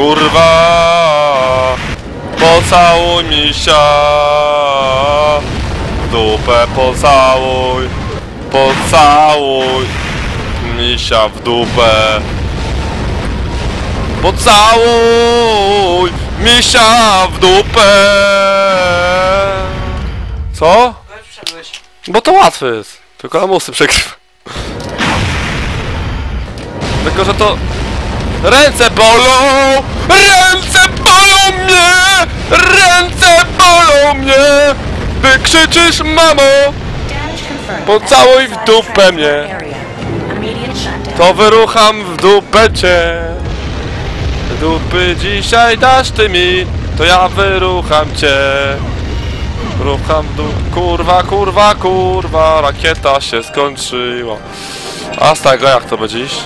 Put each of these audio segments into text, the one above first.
Kurwa! Pocałuj misia! W dupę pocałuj! Pocałuj! Misia w dupę! Pocałuj! Misia w dupę! Co? Bo to łatwe jest. Tylko lamusy przegrywa. Tylko, że to... Ręce bolą! Ręce bolą mnie! Ręce bolą mnie! Ty krzyczysz, mamo! Pocałuj w dupę mnie. To wyrucham w dupę cię. Dupy dzisiaj dasz ty mi, to ja wyrucham cię. Rucham w dół. Kurwa, kurwa, kurwa, rakieta się skończyła. A z tego jak to będzie iść?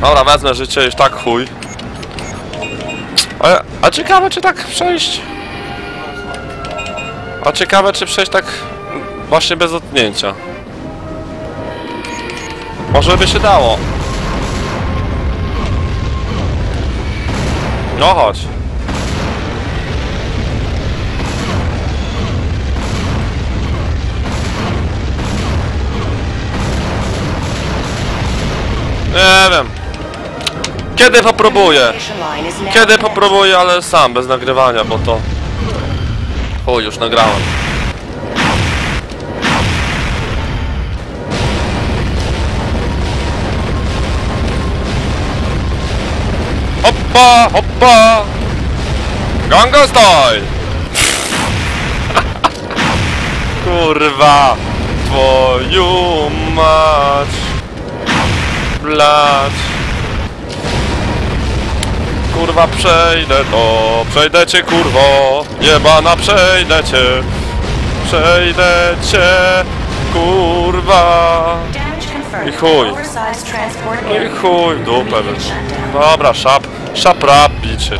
Dobra, wezmę życie już tak chuj. A, a ciekawe czy tak przejść? A ciekawe czy przejść tak właśnie bez dotknięcia. Może by się dało. No chodź. Nie wiem. Kiedy popróbuję? Kiedy popróbuję, ale sam, bez nagrywania, bo to... Chuj, już nagrałem. Hoppa, hoppa! Ganga style! Kurwa! Twoją mać! Blać! Przejdę to, przejdę cię kurwo, jebana przejdę cię, przejdę cię, kurwa. I chuj. No i chuj dupę. Dobra, szap, szap rap bicie.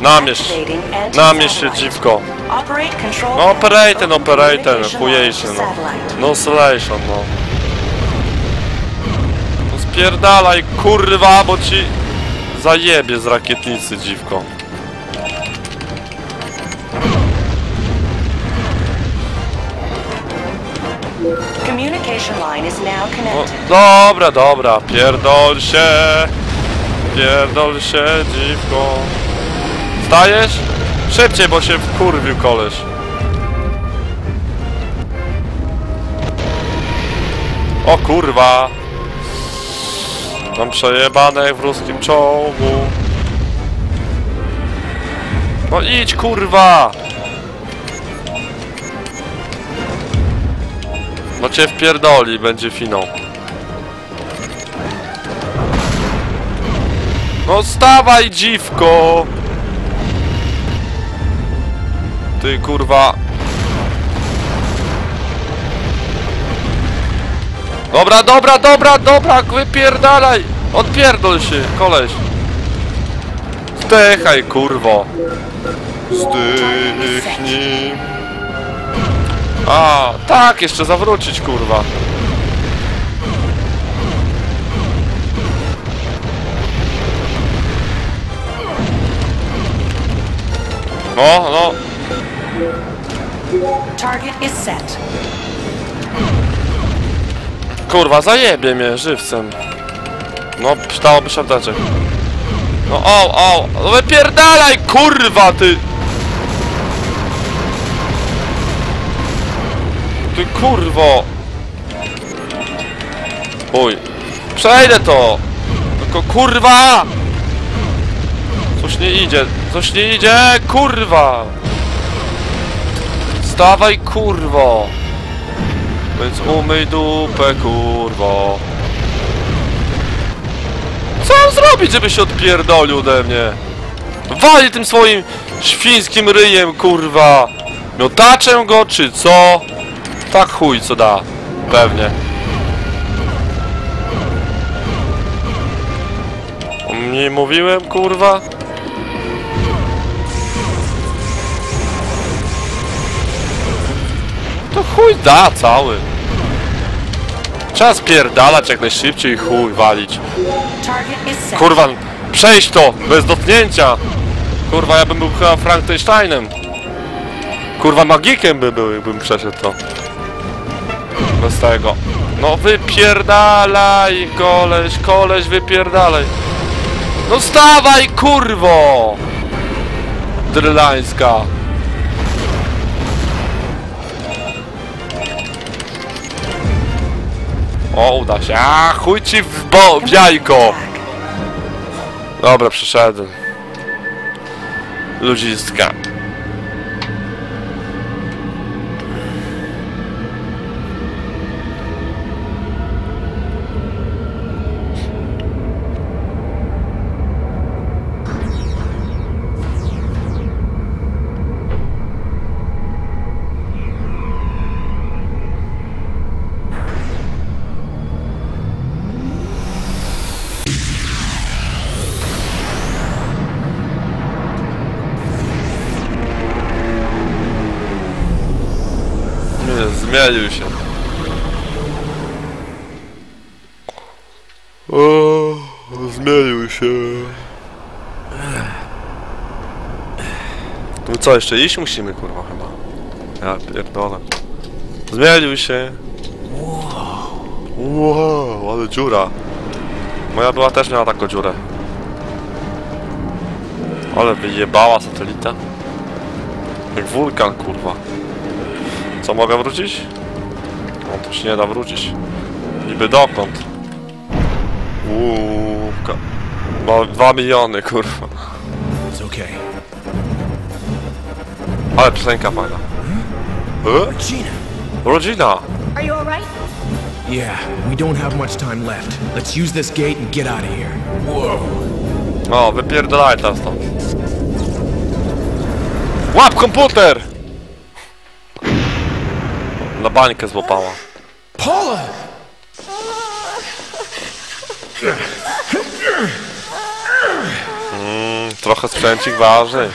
Namieść, namieść się dziwko. No operate ten, operate ten, chujejszy no. No selection no. No spierdalaj kurwa, bo ci zajebie z rakietnicy dziwko. Connected. dobra, dobra, pierdol się. Pierdol się, dziwko. Stajesz? Szybciej, bo się wkurwił koleś. O kurwa. Mam przejebane jak w ruskim czołgu. No idź kurwa! No cię wpierdoli, będzie finał. No stawaj dziwko! Ty kurwa. Dobra, dobra, dobra, dobra, wypierdalaj! Odpierdol się, koleś. Zdechaj, kurwo. Zdychnij. A, tak, jeszcze zawrócić, kurwa. No, no, Target is set. Kurwa, zajebie mnie żywcem. No, przydałoby się apteczek. No, o, o, no wypierdalaj, kurwa, ty! Ty kurwo! Uj, przejdę to! Tylko kurwa! Coś nie idzie, coś nie idzie, kurwa! Stawaj, kurwo! Więc umyj dupę, kurwo. Co mam zrobić, żeby się odpierdolił ode mnie? Wali tym swoim świńskim ryjem, kurwa. Miotaczem go, czy co? Tak chuj, co da. Pewnie. Nie mówiłem, kurwa? To chuj da cały. Trzeba spierdalać jak najszybciej i chuj walić. Kurwa, przejść to, bez dotknięcia. Kurwa, ja bym był chyba Frankensteinem. Kurwa, magikiem by był, jakbym przeszedł to. Bez tego. No wypierdalaj, koleś, koleś, wypierdalaj. No stawaj, kurwo! Drylańska. O, uda się. A, chuj ci w, bo, w jajko. Dobra, przeszedłem. Ludziska. Zmienił się. O, zmienił się. No co, jeszcze iść musimy, kurwa, chyba. Ja pierdolę. Zmienił się. Wow, ale dziura. Moja była też miała taką dziurę. Ale wyjebała satelita. Jak wulkan, kurwa. Co, mogę wrócić? No to się nie da wrócić. Niby dokąd? Uuu, ma dwa miliony, kurwa. It's okay. Ale piosenka fajna. Gina! Rodzina! Are you alright? Yeah, we don't have much time left. Let's use this gate and get out of here. Whoa! O, wypierdolaj teraz stąd. Łap komputer! Na bańkę złapała. Paula! Trochę sprzęcik waży.